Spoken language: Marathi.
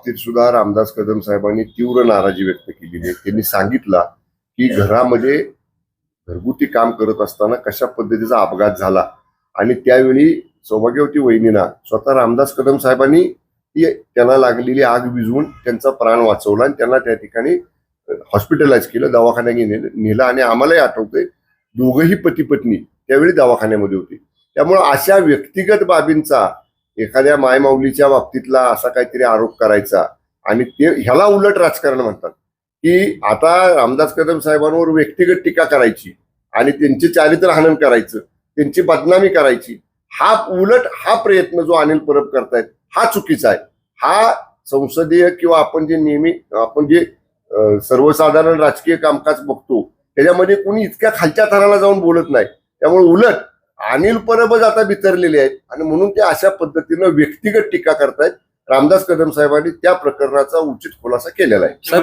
बाबतीत सुद्धा रामदास कदम साहेबांनी तीव्र नाराजी व्यक्त केलेली आहे. त्यांनी सांगितलं की घरामध्ये घरगुती काम करत असताना कशा पद्धतीचा अपघात झाला? आणि त्यावेळी सौभाग्यवती वहिनीना स्वतः रामदास कदम साहेबांनी ती त्यांना लागलेली आग विझवून त्यांचा प्राण वाचवला आणि त्यांना त्या ठिकाणी हॉस्पिटलाइज केलं दवाखान्यात नेलं नेलं आणि आम्हालाही आठवतंय दोघंही पती पत्नी त्यावेळी दवाखान्यामध्ये होती. त्यामुळे अशा व्यक्तिगत बाबींचा एखाद्या मायमाऊलीच्या बाबतीतला असा काहीतरी आरोप करायचा. आणि ते ह्याला उलट राजकारण म्हणतात. की आता रामदास कदम साहेबांवर व्यक्तिगत टीका करायची आणि त्यांचे चारित्र हनन करायचं त्यांची बदनामी करायची हा उलट हा प्रयत्न जो अनिल परब करतायत हा चुकीचा आहे. हा संसदीय किंवा आपण जे नेहमी आपण जे सर्वसाधारण राजकीय कामकाज बघतो त्याच्यामध्ये कोणी इतक्या खालच्या थराला जाऊन बोलत नाही. त्यामुळे उलट अनिल परबच आता बितरलेले आहेत. आणि म्हणून ते अशा पद्धतीनं व्यक्तिगत टीका करतायत. रामदास कदम साहेबांनी त्या प्रकरणाचा उचित खुलासा केलेला आहे.